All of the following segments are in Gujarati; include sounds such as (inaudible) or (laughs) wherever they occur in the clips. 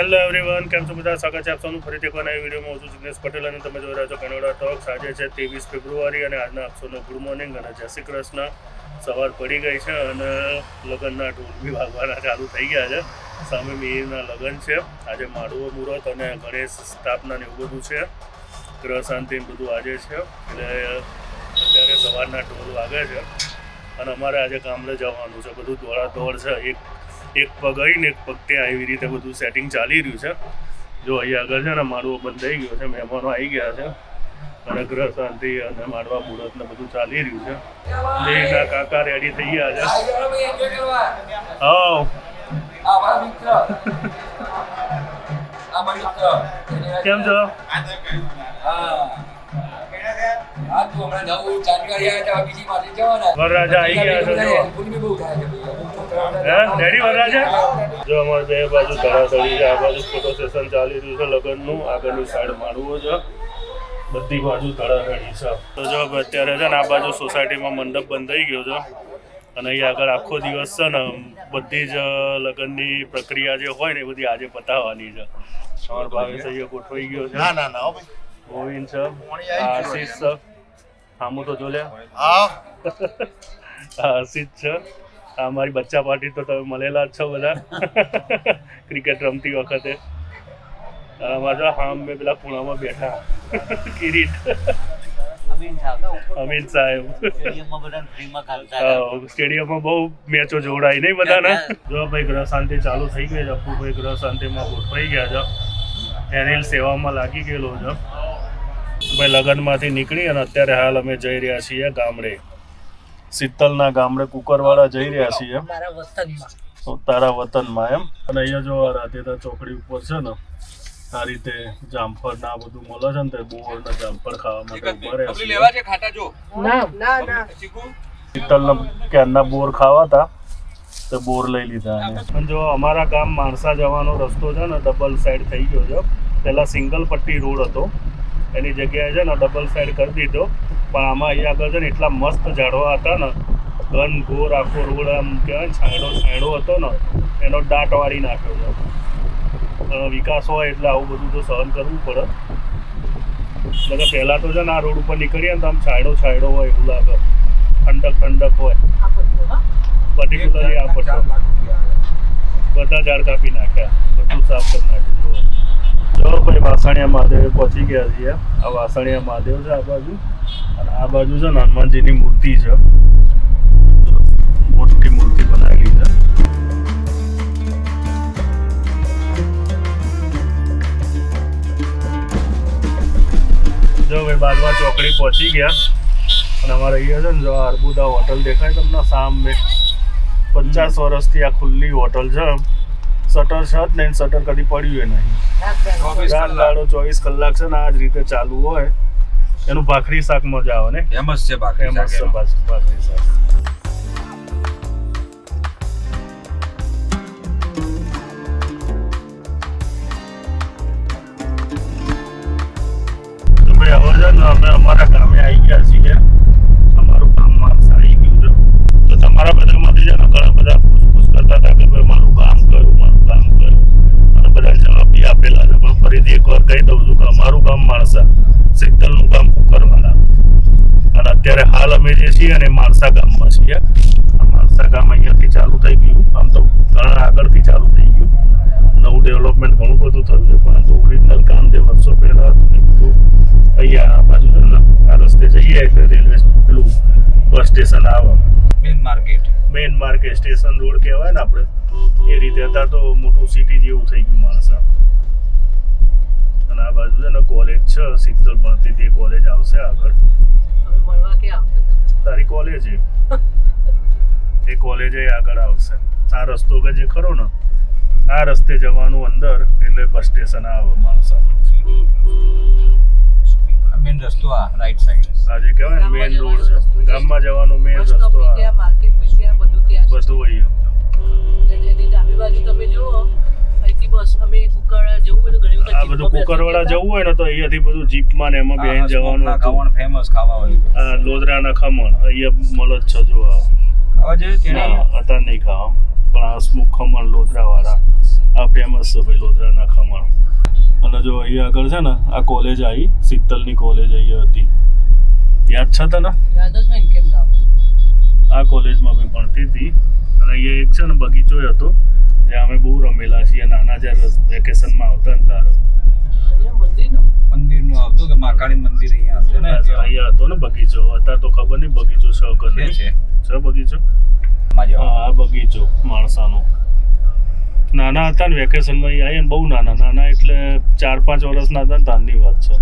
હેલો એવરીવન કેમ છો બધા? સ્વાગત છે આપ સૌનું ફરીથી એકવાર નવી વિડીયોમાં. હું છું જિગ્નેશ પટેલ અને તમે જોઈ રહ્યા છો કનોડા ટોક્સ આજે છે ત્રેવીસ ફેબ્રુઆરી અને આજના આપ સૌનો ગુડ મોર્નિંગ અને જય શ્રી કૃષ્ણ. સવાર પડી ગઈ છે અને લગ્નના ઢોલ બી વાગવાના ચાલુ થઈ ગયા છે. સામે મિહિરના લગ્ન છે. આજે માળવો, મુહૂર્ત અને ગણેશ સ્થાપના ને એવું બધું છે. ગ્રહ શાંતિ બધું આજે છે. એટલે અત્યારે સવારના ઢોલ વાગે છે. અને અમારે આજે ગામડે જવાનું છે. બધું દોડા દોડ છે. એક એક પગ અહીં ને એક પગ ત્યાં એવી રીતે બધું સેટિંગ ચાલી રહ્યું છે. જો અહીંયા આગળ છે ને માળવો બંધ થઈ ગયો છે મહેમાનો આવી ગયા છે. અને ગ્રહ શાંતિ અને માળવા મુહૂર્ત ને બધું ચાલી રહ્યું છે. દેવના કાકા રેડી થઈ ગયા છે. હા કેમ છો? વરરાજા આવી ગયા છે જો અમારે બે બાજુ ધરાધરી છે આ બાજુ ફોટો સેશન ચાલી રહ્યું છે લગ્નનું. આગળની સાઈડ માળવો છે. બધી બાજુ ધડાધડી છે. તો જો અત્યારે છે ને આ બાજુ સોસાયટીમાં મંડપ બંધ થઈ ગયો છે. અને અહીંયા આગળ આખો દિવસ છે ને બધી જ લગ્નની પ્રક્રિયા જે હોય ને એ બધી આજે પતાવવાની છે. અમારો ભાવેશ અહીંયા ગોઠવાઈ ગયો છે. ના ના ના ગોવિંદ છે આશીષ છે. હામુ તો જોલ્યા? હા. આશીષ છે. અમારી બચ્ચા પાર્ટી તો તમે મળેલા જ છો બધા. (laughs) ક્રિકેટ રમતી વખતે. અમારા હા અમે પેલા ખૂણામાં બેઠા. (laughs) કિરીટ. અમિત સાહેબ. સ્ટેડિયમમાં બહુ મેચો જોડાય નહીં બધાના. જો ભાઈ ગ્રહ શાંતિ ચાલુ થઈ ગઈ છે અપુભાઈ ગ્રહ શાંતિમાં ગોઠવાઈ ગયા છે. એનિલ સેવામાં લાગી ગયેલો છે. ભાઈ લગ્નમાંથી નીકળી અને અત્યારે હાલ અમે જઈ રહ્યા છીએ ગામડે. શીતલના ગામડે કુકરવાડા જઈ રહ્યા છીએ. મારા વતનમાં. તારા વતનમાં એમ. અને અહીંયા જો આ રાધેતા ચોકડી ઉપર છે ને આ રીતે જામફળ ના બધું મળે છે ને તે બોર ને જામફળ ખાવા માટે ઊભા રહ્યા છીએ. ના ના ના. શીતલના ક્યારના બોર ખાવા હતા તે બોર લઈ લીધા અને અને જો અમારા ગામ માણસા જવાનો રસ્તો છે ને ડબલ સાઈડ થઈ ગયો છે. પહેલાં સિંગલ પટ્ટી રોડ હતો. એની જગ્યાએ છે ને ડબલ સાઈડ કરી દીધો. પણ આમાં અહીંયા આગળ છે ને એટલા મસ્ત ઝાડવા હતા ને. ઘન ઘોર આખો રોડ આમ કહેવાય ને, છાંયડો છાંયડો હતો ને, એનો દાટ વાળી નાખ્યો છે. વિકાસ હોય એટલે આવું બધું તો સહન કરવું પડે. એટલે પહેલા તો છે ને આ રોડ ઉપર નીકળીએ ને તો આમ છાંયડો છાંયડો હોય એવું લાગે. ઠંડક ઠંડક હોય. પર્ટિક્યુલરલી આ પટ્ટો. બધા ઝાડ કાપી નાખ્યા. બધું સાફ કરી નાખ્યું જો ભાઈ, વાસણિયા મહાદેવ પહોંચી ગયા છીએ. આ વાસણિયા મહાદેવ છે આ બાજુ. અને આ બાજુ છે ને હનુમાનજીની મૂર્તિ છે. મોટી મૂર્તિ બનાવેલી છે. જો ભાઈ બાદમાં ચોકડી પહોંચી ગયા. અને અમારે અહીંયા છે ને જો અર્બુદા હોટલ દેખાય તમને સામે. પચાસ વર્ષથી આ ખુલ્લી હોટલ છે. શટર છે જ નહીં શટર કદી પડ્યું નહીં. રાત દાડો ચોવીસ કલાક છે ને આ જ રીતે ચાલુ હોય. એનું ભાખરી શાક મજા આવે ને? ફેમસ છે ભાખરી શાક ભાખરી શાક. છીએ અને એ માણસા ગામમાં છીએ. આ માણસા ગામ અહીંયાથી ચાલુ થઈ ગયું. આમ તો ઘણા આગળથી ચાલુ થઈ ગયું. નવું ડેવલપમેન્ટ ઘણું બધું થયું છે પરંતુ ઓરિજિનલ કામ જે વર્ષો પહેલાં હતું અહીંયા આ બાજુ છે ને આ રસ્તે જઈએ એટલે રેલવે પેલું બસ સ્ટેશન આવે. Main market main market station road કહેવાય ને આપણે. એ રીતે અત્યારે તો મોટું સિટી જેવું થઈ ગયું માણસા. અને આ બાજુ છે ને કોલેજ છે શીતલ ભણતી તે કોલેજ આવશે આગળ. મળવા ક્યાં આવતા હતા તારી કોલેજ એ? કોલેજે આગળ આવશે. આ રસ્તો કે જે ખરો ને આ રસ્તે જવાનું અંદર એટલે બસ સ્ટેશન આવે માણસા મેન રસ્તો આ રાઈટ સાઈડ આ જે કહેવાય ને મેઇન રોડ છે. ગામમાં જવાનો મેઇન રસ્તો આ. માર્કેટ બધું. બધું એની ડાબી બાજુ તમે જુઓ અહીંથી બસ અમે કુકરવાડા જવું હોય તો ઘણી વખત આ બધું. જવું હોય ને તો અહીંયાથી બધું જીપમાં ને એમાં બેન જવાનું ખમણ ફેમસ ખાવા હોય આ લોદરાના ખમણ અહીંયા મળે જ છે જો ખાવા જેવું અત્યારે નહીં ખાવા. પણ આ સ્મોક ખમણ લોદરાવાળા આ ફેમસ છે ભાઈ લોદરાના ખમણ. અને જો અહીંયા આગળ છે ને આ કોલેજ આવી શીતલની કોલેજ અહીંયા હતી. યાદ છે તને? આ કોલેજમાં બી ભણતી હતી. અને અહીંયા એક છે ને બગીચો હતો. જ્યાં અમે બહુ રમેલા છીએ નાના જ્યારે વેકેશનમાં આવતા ને તારો. મંદિરનું? મંદિરનું આવતું કે મહાકાળી મંદિર અહીંયા ને? અહીંયા હતો ને બગીચો. અત્યારે તો ખબર નહીં બગીચો છ કે છે છે. બગીચો? હા આ બગીચો માણસાનો. નાના હતા ને વેકેશનમાં અહીંયા બહુ નાના. નાના એટલે ચાર પાંચ વર્ષના હતા ને તારની વાત છે.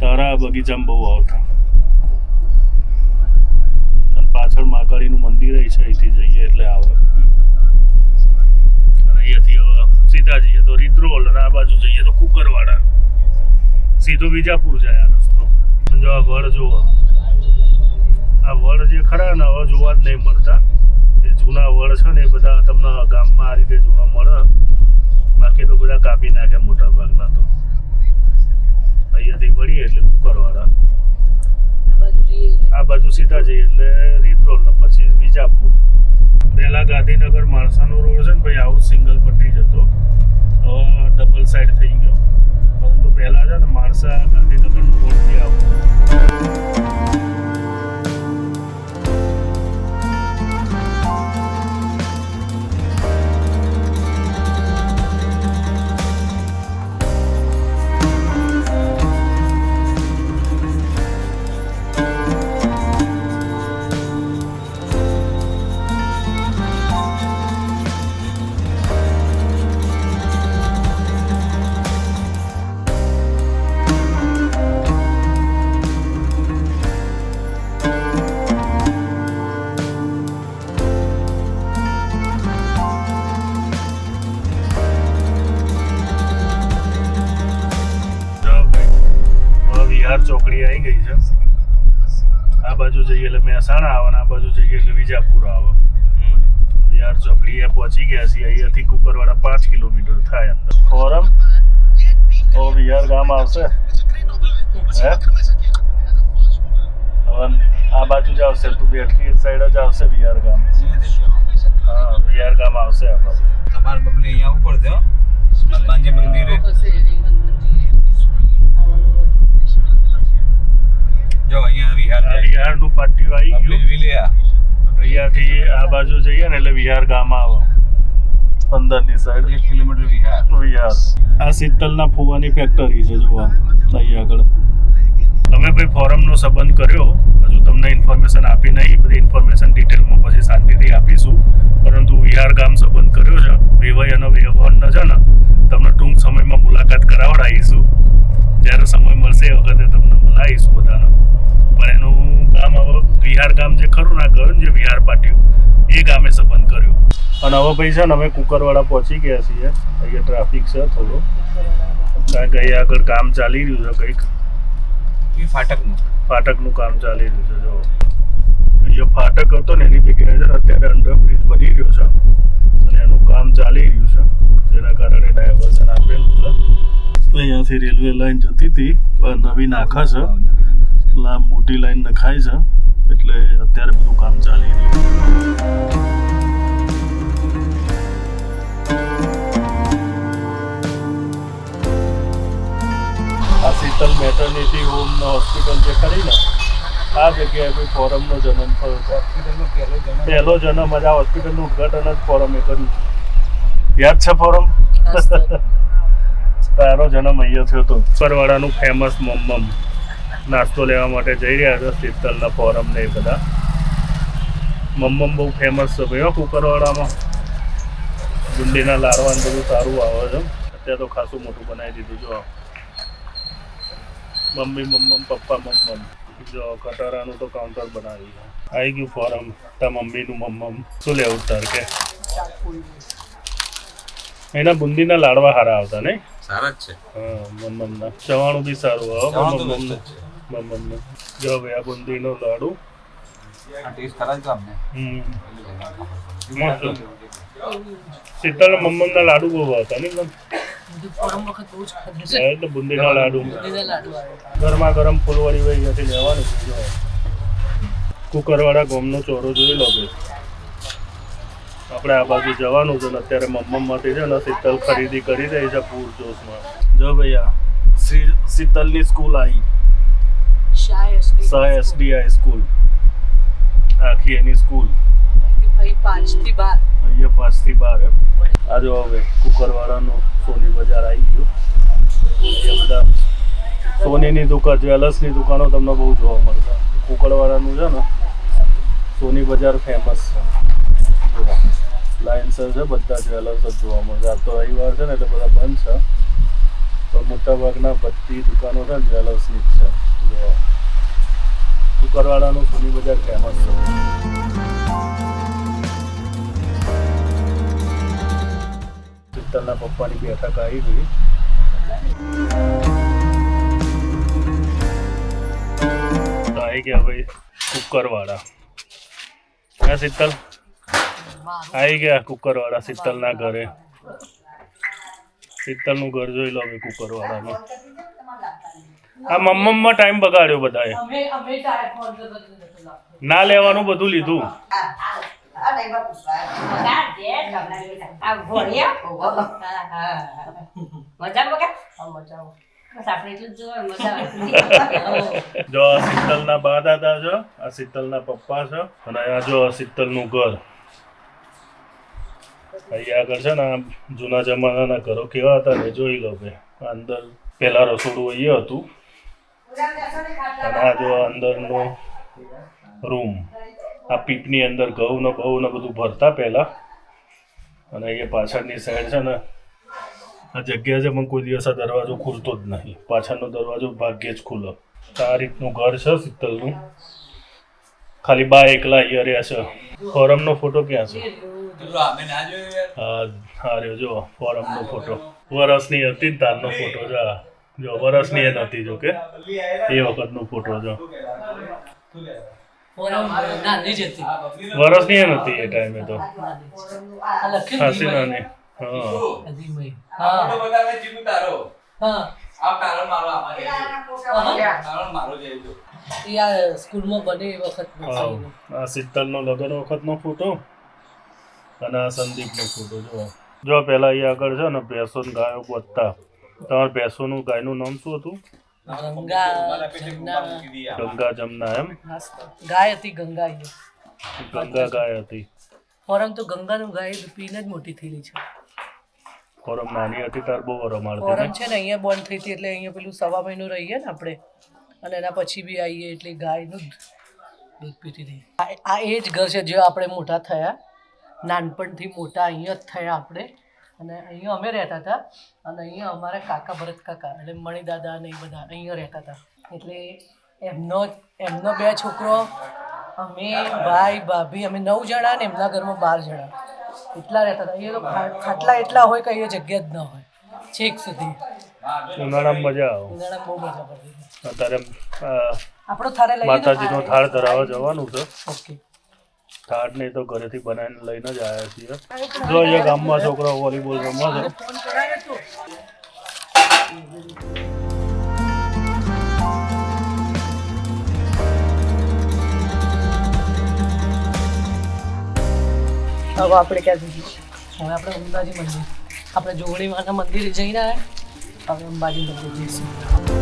તારા આ બગીચામાં બહુ આવતા. પાછળ મહાકાળીનું મંદિર છે અહીંથી જઈએ એટલે આવે. અહીંયાથી હવે સીધા જઈએ તો રિદ્રોલ અને આ બાજુ જઈએ તો કુકરવાડા. સીધો વિજાપુર જાય આ રસ્તો. જો આ વડ જુઓ. આ વડ જે ખરા ને હવે જોવા જ નહીં મળતા. એ જૂના વડ છે ને એ બધા તમને ગામમાં આ રીતે જોવા મળે. બાકી તો બધા કાપી નાખે મોટા ભાગના તો. અહીંયાથી વળીએ એટલે કુકરવાળા આ બાજુ જઈએ એટલે. આ બાજુ સીધા જઈએ એટલે રીતરોલ ને પછી વિજાપુર. પહેલા ગાંધીનગર માણસાનો રોડ છે ને ભાઈ, આવું સિંગલ પટ્ટી જતો. હવે ડબલ સાઈડ થઈ ગયો. પરંતુ પહેલાં છે ને માણસા ગાંધીનગરનો રોડથી આવતો મહેસાણા આવે ને આ બાજુ જઈએ એટલે વિજાપુર આવે. વિહાર ચોકડીએ પહોંચી ગયા છીએ અહીંયાથી કુકરવાડા પાંચ કિલોમીટર થાય અંદર. ફોરમ? ઓ વિહાર ગામ આવશે. હે? હવે આ બાજુ જ આવશે તું બેઠકી સાઈડ જ આવશે વિહાર ગામ. હા વિહાર ગામ આવશે આ બાજુ. તમારે બબલી અહીંયા ઉપર થયો હનુમાનજી મંદિરે. જો અહીંયા વિહાર વિહારનું પાટિયું આવી ગયું. વિલેયા. અહીંયાથી આ બાજુ જઈએ ને એટલે વિહાર ગામ આવે. અંદરની સાઈડ એક કિલોમીટર વિહાર. વિહાર. આ શીતલના ફુવાની ફેક્ટરી છે જોવા અહીં આગળ. તમે ભાઈ ફોરમનો સંબંધ કર્યો. હજુ તમને ઇન્ફોર્મેશન આપી નહીં. બધી ઇન્ફોર્મેશન ડિટેલમાં પછી શાંતિથી આપીશું. પરંતુ વિહાર ગામ સંબંધ કર્યો છે. વેવાઈ અને વેવણનો છે ને તમને ટૂંક સમયમાં મુલાકાત કરાવડાવીશું. જ્યારે સમય મળશે એ વખતે તમને બોલાવીશું બધાના. પણ એનું ગામ હવે વિહાર ગામ જે ખરું ના ગયું જે વિહાર પાટ્યું એ ગામે સંબંધ કર્યો. અને હવે ભાઈ છે ને અમે કુકરવાડા પહોંચી ગયા છીએ. અહીંયા ટ્રાફિક છે થોડો. કારણ કે અહીંયા આગળ કામ ચાલી રહ્યું છે કંઈક. એ ફાટકનું. ફાટકનું કામ ચાલી રહ્યું છે જો અહીંયા ફાટક હતો ને એની જગ્યાએ છે અત્યારે અંડરબ્રિજ બની રહ્યો છે. અને એનું કામ ચાલી રહ્યું છે. જેના કારણે ડાયવર્ઝન આપેલું છે. અહીંયાથી રેલવે લાઈન જતી હતી પણ નવી નાખા છે. એટલે આ મોટી લાઈન નખાય છે એટલે અત્યારે બધું કામ ચાલી રહ્યું આ શીતલ મેટર્નિટી હોમ ને હોસ્પિટલ જે ખરી ને આ જગ્યાએ કોઈ ફોરમનો જન્મ થયો છે. પહેલો જન્મ. પહેલો જન્મ જ આ હોસ્પિટલનું ઉદઘાટન જ ફોરમે કર્યું યાદ છે ફોરમ? તારો જન્મ અહીંયા થયો હતો પરવાળાનું ફેમસ મમ્મમ. નાસ્તો લેવા માટે જઈ રહ્યા હતા, શીતલના ફોરમ ને એ બધા. મમ્મમ બહુ ફેમસ છે ભાઈ હો ગુંડીના લાડવા ને બધું સારું આવે છે. અત્યારે તો ખાસું મોટું બનાવી દીધું જો મમ્મી મમ્મમ, પપ્પા મમ્મમ. જો કટારાનું તો કાઉન્ટર બનાવ્યું છે. આવી ગયું ફોરમ તા મમ્મીનું મમ્મમ. શું લેવું તાર કે? એના બુંદીના લાડવા સારા આવતા, નહીં? સારા જ છે. હા મમ્મમના ચવાણું બી સારું આવે. મમ્મમનું. મમ્મમનું જો ભાઈ આ બુંદીનો લાડુ. આ ટેસ્ટ ખરા હમ. મસ્ત. મમ્મમના લાડુ બહુ આવતા નહીં એટલે બુંદીના લાડુ. ગરમા ગરમ ફૂલવાળી હોય અહીંયાથી લેવાનું. કુકરવાળા ગોમનો ચોરો જોઈ લો ભાઈ આપણે આ બાજુ જવાનું છે ને અત્યારે મમ્મમાંથી છે ને શીતલ ખરીદી કરી રહી છે પૂરજોશમાં જો ભૈયા શ્રી શીતલની સ્કૂલ આવી શાહ એસડીઆઈ સ્કૂલ. આખી એની સ્કૂલ. પાંચથી બાર. અહીંયા પાંચથી બાર એમ. આ જો હવે કુકરવાળાનું સોની બજાર આવી ગયું. અહીંયા બધા સોનીની દુકાન જ્વેલર્સની દુકાનો તમને બહુ જોવા મળશે. કુકરવાળાનું છે ને સોની બજાર ફેમસ છે. લાઇન્સર છે બધા જ્વેલર્સ જ જોવા મળશે આ તો રવિવાર છે ને એટલે બધા બંધ છે. પણ મોટાભાગના બધી દુકાનો છે ને જ્વેલર્સની જ છે. કુકરવાડાનું સુની બજાર ફેમસ છે. શીતલના પપ્પાની બેઠક આવી ગઈ. તો આવી ગયા ભાઈ કુકરવાળા. હા શીતલ? આવી ગયા કુકરવાળા શીતલના ઘરે. શીતલનું ઘર જોઈ લો ભાઈ કુકરવાળાનું. આ મમ્મમાં ટાઈમ બગાડ્યો બધાએ. ના લેવાનું બધું લીધું. (laughs) જો આ શીતલના બા દાદા છે આ શીતલના પપ્પા છે અને આ જો શીતલ શીતલનું ઘર. અહીંયા આગળ છે ને, આ જૂના જમાનાના ઘરો કેવા હતા ને, જોઈ લો કે અંદર પહેલાં રસોડું અહીંયા હતું. અને આ જો અંદરનો રૂમ આ પીપની અંદર ઘઉં ને બહુ ને બધું ભરતા પહેલાં. અને અહીંયા પાછળની સાઈડ છે ને, આ જગ્યા છે પણ કોઈ દિવસ આ દરવાજો ખુલતો જ નહીં. પાછળનો દરવાજો ભાગ્યે જ ખુલ્લો. આ રીતનું ઘર છે શીતલનું. ખાલી બા એકલા અહીંયા રહ્યા છે. ફોરમનો ફોટો ક્યાં છે? અમે ના જોયું યાર. આ હા રહ્યો જો ફોરમનો ફોટો વરસની હતી તારનો ફોટો છે જો. વરસની એ નથી જો કે. એ વખતનો ફોટો જો. જ વરસની એ નથી એ ટાઈમે તો. આ લખ્યું ખાસી ધીમય. નાની. હા. ધીમય. હા. હા તારો. હા. આ તારો મારો આમાં જઈ તારો મારો જઈ જો એ આ સ્કૂલમાં વખત હા. આ શીતલનો લગ્ન વખતનો ફોટો અને આ સંદીપનો ફોટો જો જો પહેલાં અહીંયા આગળ છે ને ભેંસો ગાયો બોતતા તમારે ભેંસોનું ગાયનું નામ શું હતું? ગંગા જમના. એમ? ગાય હતી ગંગા ગંગા ગાય હતી. પરંતુ ગંગાનું ગાય પીને જ મોટી થયેલી છે. ફોરમ નાની હતી તાર બહુ રમાડતી ફોરમ છે ને અહીંયા બોન્ડ થઈ હતી એટલે અહીંયા પેલું સવા મહિનો રહીએ ને આપણે. અને એના પછી બી આવીએ એટલે ગાયનું દૂધ પીતી હતી આ આ એ જ ઘર છે જે આપણે મોટા થયા. નાનપણથી મોટા અહીંયા જ થયા આપણે. અને અહીંયા અમે રહેતા હતા. અને અહીંયા અમારા કાકા ભરત કાકા એટલે મણિદાદા ને એ બધા અહીંયા રહેતા હતા. એટલે એમનો એમનો બે છોકરો અમે ભાઈ ભાભી અમે નવ જણા ને એમના ઘરમાં બાર જણા. એટલા રહેતા હતા. અહીંયા તો ખાટલા એટલા હોય કે અહીંયા જગ્યા જ ન હોય. છેક સુધી. ઉનાળામાં મજા આવે. ઉનાળામાં બહુ મજા પડતી અત્યારે આપણો થાળે લઈએ ને માતાજીનો થાળ ધરાવવા જવાનું છે. ઓકે. થાળ ને તો ઘરેથી બનાવીને લઈને જ આવ્યા છીએ. જો અહીંયા ગામમાં છોકરો વોલીબોલ રમવા છે હવે આપણે ક્યાં જઈએ? હવે આપણે અંબાજી મંદિર. આપણે જોગણીમાના મંદિરે જઈને હવે અંબાજી મંદિર જઈશું.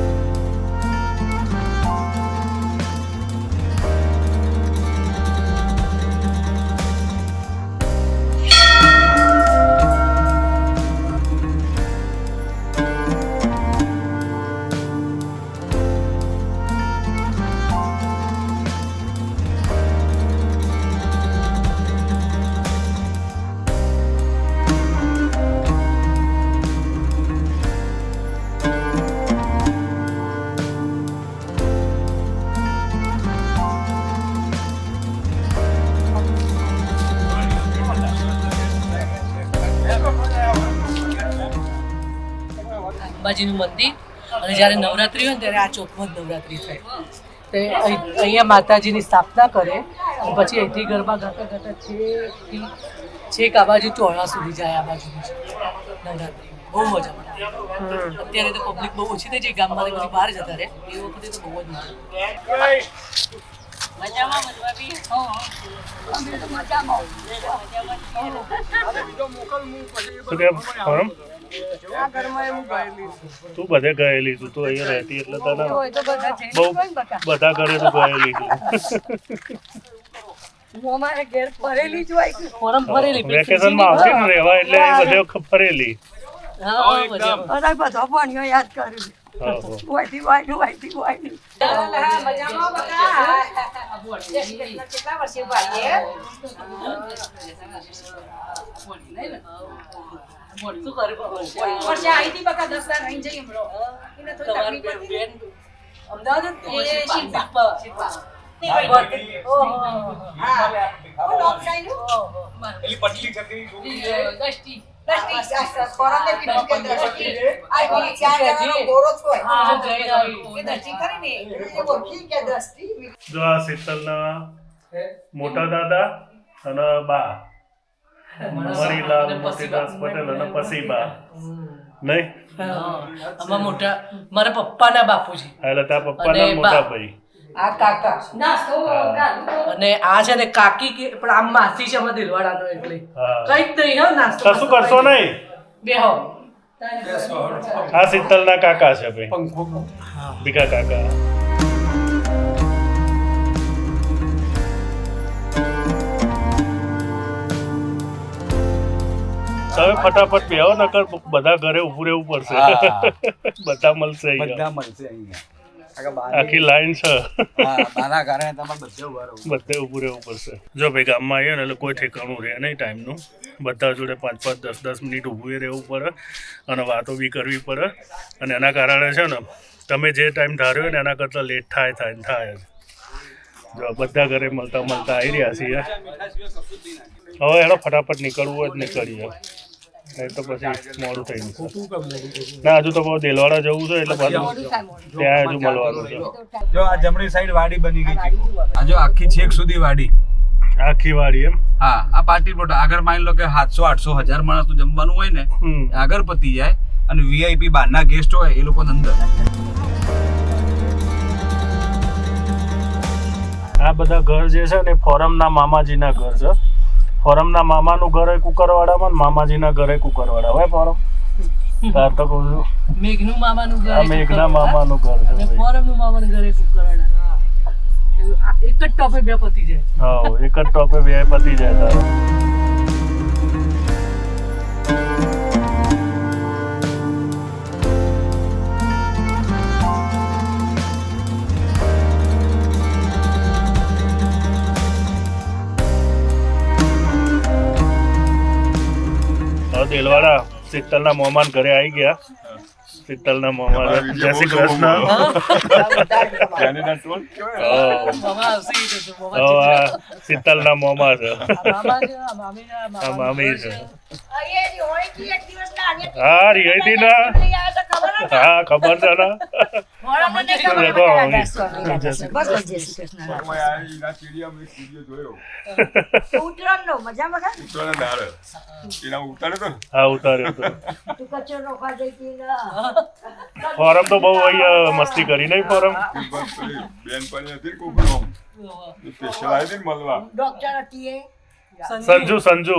અંબાજીનું મંદિર. અને જ્યારે નવરાત્રિ હોય ને ત્યારે આ ચોકમાં જ નવરાત્રિ થાય. તે અહીં- અહીંયા માતાજીની સ્થાપના કરે અને પછી અહીંથી ગરબા ગાતા ગાતા છેક છેક આ બાજુ ચોળા સુધી જાય આ બાજુ નવરાત્રિ. બહુ મજા પડે અત્યારે તો પબ્લિક બહુ ઓછી થઈ જાય ગામમાં બધી બહાર જતા રહે. એ વખતે તો બહુ જ મજા ફોરમ? તું બધે ગયેલી છું તું અહીંયા રહેતી એટલે તને બહુ બધા ઘરે તું ગયેલી છું. અમારે ઘેર ફરેલી જ હોય ફોરમ ભરેલી વેકેશનમાં આવતી ને રહેવા એટલે બધે ફરેલી. યાદ હા, મજામાં. બધા બધા ભણ્યો યાદ કર્યું હા હા. વાયથી વાયનું વાયથી વાયનું શું કરે બાબા? તમારી બેન બેન અમદાવાદ જ ને? શિલ્પા. ઓહો. પેલી પટલી છત્રી છોકરી હા, જઈ આવી. જો આ શીતલના મોટા દાદા અને બા મણીલાલ મોતીદાસ પટેલ અને પછી બા નહીં મોટા મારા પપ્પાના બાપુજી એટલે ત્યાં પપ્પાના મોટા ભાઈ આ કાકા. અને આ છે ને કાકી કે પણ આમ માસી છે અમારા દિલવાડાનો એટલે. કઈ જ નહીં હા નાસ્તો કશું કરશો નહીં? બેહો. આ શીતલના કાકા છે ભાઈ. ભીખા કાકા. તમે ફટાફટ બેહો નકર બધા ઘરે ઉભું રહેવું પડશે. બધા મળશે (laughs) બધા મળશે અહીંયા. આખી લાઈન છે. આના કારણે તમારે બધે ઊભા બધે ઊભું રહેવું પડશે. જો ભાઈ ગામમાં આવીએ ને એટલે કોઈ ઠેકાણું રહે નહીં ટાઈમનું. બધા જોડે પાંચ પાંચ દસ દસ મિનિટ ઊભું રહેવું પડે અને વાતો બી કરવી પડે. અને એના કારણે છે ને તમે જે ટાઈમ ધાર્યો ને એના કરતાં લેટ થાય થાય ને થાય જ. જો બધા ઘરે મળતા મળતા આવી રહ્યા છીએ. હવે એનો ફટાફટ નીકળવું જ નીકળીએ નહીં તો પછી મોડું થઈ જશે. ના હજુ તો બહુ દેલવાડા જવું છે એટલે ત્યાં હજુ મળવાનું છે. જો આ જમણી સાઈડ વાડી બની ગઈ છે. આ જો આખી છેક સુધી વાડી. આખી વાડી એમ? હા આ પાર્ટી પ્લોટ આગળ માની લો કે સાતસો આઠસો હજાર માણસ જમવાનું હોય ને આગળ પતી જાય અને વીઆઈપી બહારના ગેસ્ટ હોય એ લોકો અંદર. આ બધા ઘર જે છે ને ફોરમના મામાજીના ઘર છે. ફોરમના મામાનું ઘર એ કુકરવાડામાં ને મામાજીના ઘરે કુકરવાડા હોય ફોરમ તાર તો કહું છું. મેઘનું મામાનું ઘર મેઘના મામાનું ઘર છે ફોરમનું મામાનું ઘર એક કરાડા એક જ ટોપે બે પતી જાય. હા એક જ ટોપે બે પતી જાય તારે. દેલવાડા શીતલના મોમાન ઘરે આવી ગયા. શીતલના મોમાન. જય શ્રી કૃષ્ણ. શીતલના મોમા છે મામા છે હા રિયતી ના. હા ખબર છે ને ફોરમ તો બહુ અહીંયા મસ્તી કરી નહીં ફોરમ ડોક્ટર હતી એ સંજુ. સંજુ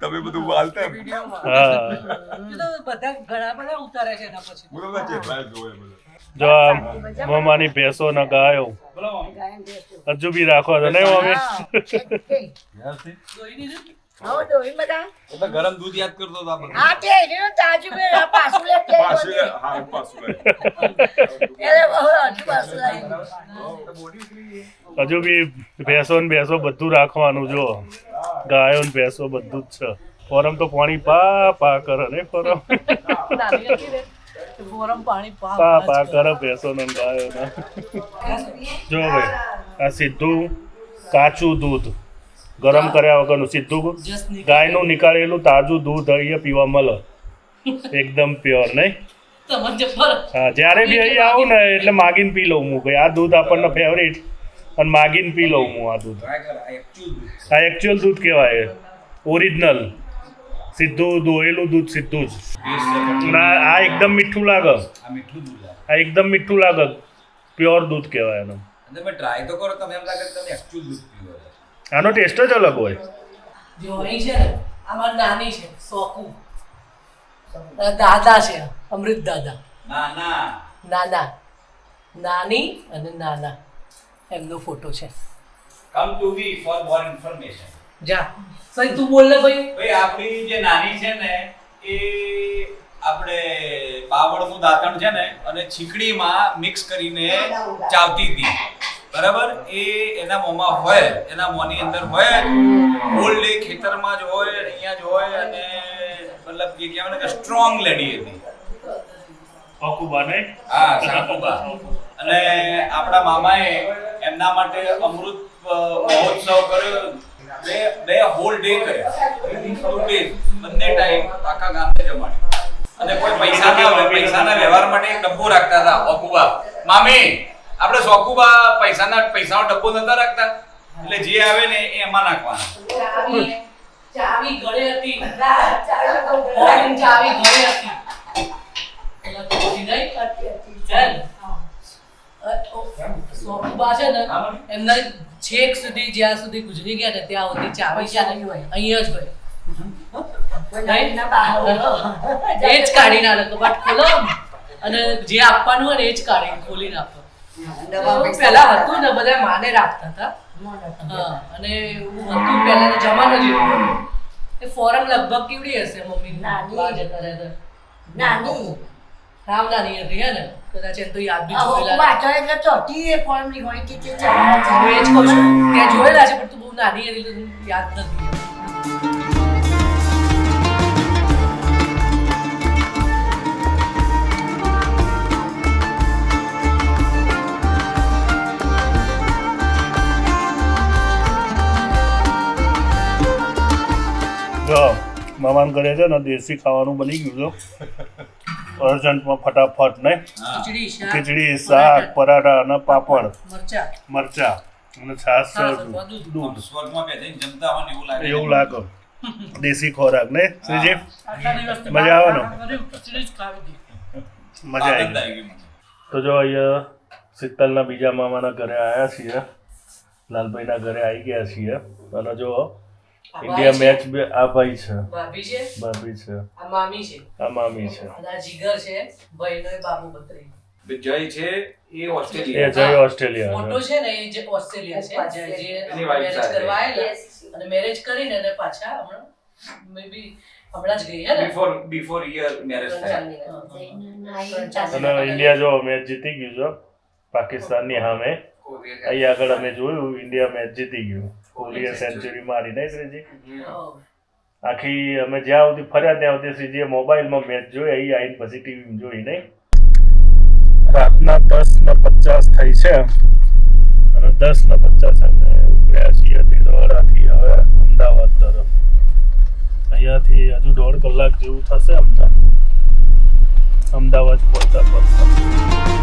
તમે બધું વાલતા હા. બધા ઘણા બધા ઉતારે છે એના પછી. જો મમ્માની ભેંસો ન ગાયો. હજુ બી રાખો છો. નહીં મમ્મી? બધા? એટલે ગરમ દૂધ યાદ કરતો હતો આ બધું. તે એનું તાજું બે પાછું લે તે પાછું લે, હા, પાછું લે. એટલે હવે હજુ પાછું લાવી હજુ બી ભેંસો ને ભેંસો બધું રાખવાનું જો. ગાયો ને ભેંસો બધું જ છે. ફોરમ તો પાણી પા પા કરે ને ફોરમ પાણી પા પા કરે. ભેંસો ને ગાયો ને. જો ભાઈ આ સીધું કાચું દૂધ. ગરમ કર્યા વગરનું સીધું ગાયનું નીકાળેલું તાજું દૂધ અહીંયા પીવા મળે. (laughs) એકદમ પ્યોર નહીં? હા જ્યારે બી અહીં આવું ને એટલે માગીને પી લઉં હું. ભાઈ આ દૂધ આપણને ફેવરિટ અને માગીને પી લઉં હું આ દૂધ. આ. એકચ્યુઅલ દૂધ. કહેવાય. ઓરિજિનલ સીધું દોયેલું દૂધ સીધું જ. અને આ એકદમ મીઠું લાગે. આ મીઠું દૂધ આ. આ એકદમ મીઠું લાગે. પ્યોર દૂધ કહેવાય એનું તમે ટ્રાય તો કરો તમે એમ લાગે તમે એકચ્યુઅલ દૂધ પીવો આનો ટેસ્ટ જ અલગ હોય. જોણી છે ને આમાં નાની છે સોકુ. દાદા છે અમૃત દાદા. ના ના નાના. નાની અને નાના. એમનો ફોટો છે. Come to we for more information જા. સઈ તું બોલ ને ભાઈ. ભાઈ આપણી જે નાની છે ને એ આપણે બાવળનું દાંતણ છે ને અને છીકડીમાં મિક્સ કરીને ચાવતી હતી. બરાબર? એ એના મોમાં હોય એના મોની અંદર હોય. ઓલ્ડ એ ખેતરમાં જ હોય અહીંયા જ હોય અને મતલબ કે કહેવાય કે સ્ટ્રોંગ લેડી હતી ઓકુબા નહીં હા સાકુબા અને આપણા મામાએ એમના માટે અમૃત મહોત્સવ કર્યો. બે બે હોલ ડે કર્યા. ટુ ડે બંને ટાઈમ આખા ગામને જમાડ્યું. અને કોઈ પૈસા ના હોય પૈસાના વ્યવહાર માટે એક ડબ્બો રાખતા હતા ઓકુબા મામી આપણે સોકુબા પૈસાના પૈસાનો ડબ્બો નતા રાખતા? એટલે જે આવે ને એ એમાં નાખવાના. ચાવી ચાવી ઘરે હતી. ચાવી ઘરે હતી. એટલે નહીં? ને? સોકુબા છે ને એમના છેક સુધી જ્યાં સુધી ગુજરી ગયા ને ત્યાં સુધી ચાવી છે હોય અહીંયા જ હોય. એ જ કાઢી ના લખો બટ ખોલો. અને જે આપવાનું હોય ને એ જ કાઢી ખોલી નાખો પહેલા હતું ને બધા માને રાખતા હતા. અને એવું હતું પહેલાનો જમાનો જેવો એ ફોરમ લગભગ કેવડી હશે મમ્મી? નાની. જતા નાની રામ નાની. હતી હે ને? કદાચ એમ તો યાદ બી જોયેલા વાંચો એટલે ચોથી એ ફોર્મની હોય કે તે ચલાવે હું એ જ કહું છું. ત્યાં જોયેલા છે પણ તું બહુ નાની હતી તો યાદ નથી. જો મહેમાન ઘરે છે ને દેશી ખાવાનું બની ગયું છે. અર્જન્ટમાં ફટાફટ ને ખીચડી શાક પરાઠા. અને પાપડ. મરચા. મરચા અને છાશ છાશ દૂધ. એવું લાગે. દેશી ખોરાક ને શ્રીજી? મજા આવે. મજા આવી ગઈ. તો જો અહીંયા શીતલના બીજા મામાના ઘરે આવ્યા છીએ. લાલભાઈના ઘરે આવી ગયા છીએ. અને જો ઇન્ડિયા મેચ બે આ ભાઈ છે. ભાભી છે? ભાભી છે. આ મામી છે. આ મામી છે. આ જીગર છે. ભાઈનો એ બાબુ બત્રી. જય છે એ એ જય ઓસ્ટ્રેલિયા મોટો છે ને એ જે ઓસ્ટ્રેલિયા છે જે જે મેરેજ સાથે. અને મેરેજ કરીને અને પાછા હમણાં મે હમણાં જ ગઈ હે બિફોર બિફોર યર મેરેજ થાય. અને ઇન્ડિયા જો મેચ જીતી ગયું છે પાકિસ્તાનની સામે અહીં આગળ અમે જોયું ઇન્ડિયા મેચ જીતી ગયું. કોહલીએ સેન્ચુરી. મારી નહીં શ્રીજી. હવ. આખી અમે જ્યાં સુધી ફર્યા ત્યાં સુધી શ્રીજીએ મોબાઈલમાં મેચ જોઈ અહીં આવીને પછી ટીવી જોઈ નહીં. રાતના દસ ને પચાસ થઈ છે. અને દસ ને પચાસ અમે ઉપડ્યા છીએ દિલોરાથી હવે અમદાવાદ તરફ. અહીંયાથી હજુ દોઢ કલાક જેવું થશે અમને. અમદાવાદ પહોંચતા પહોંચતા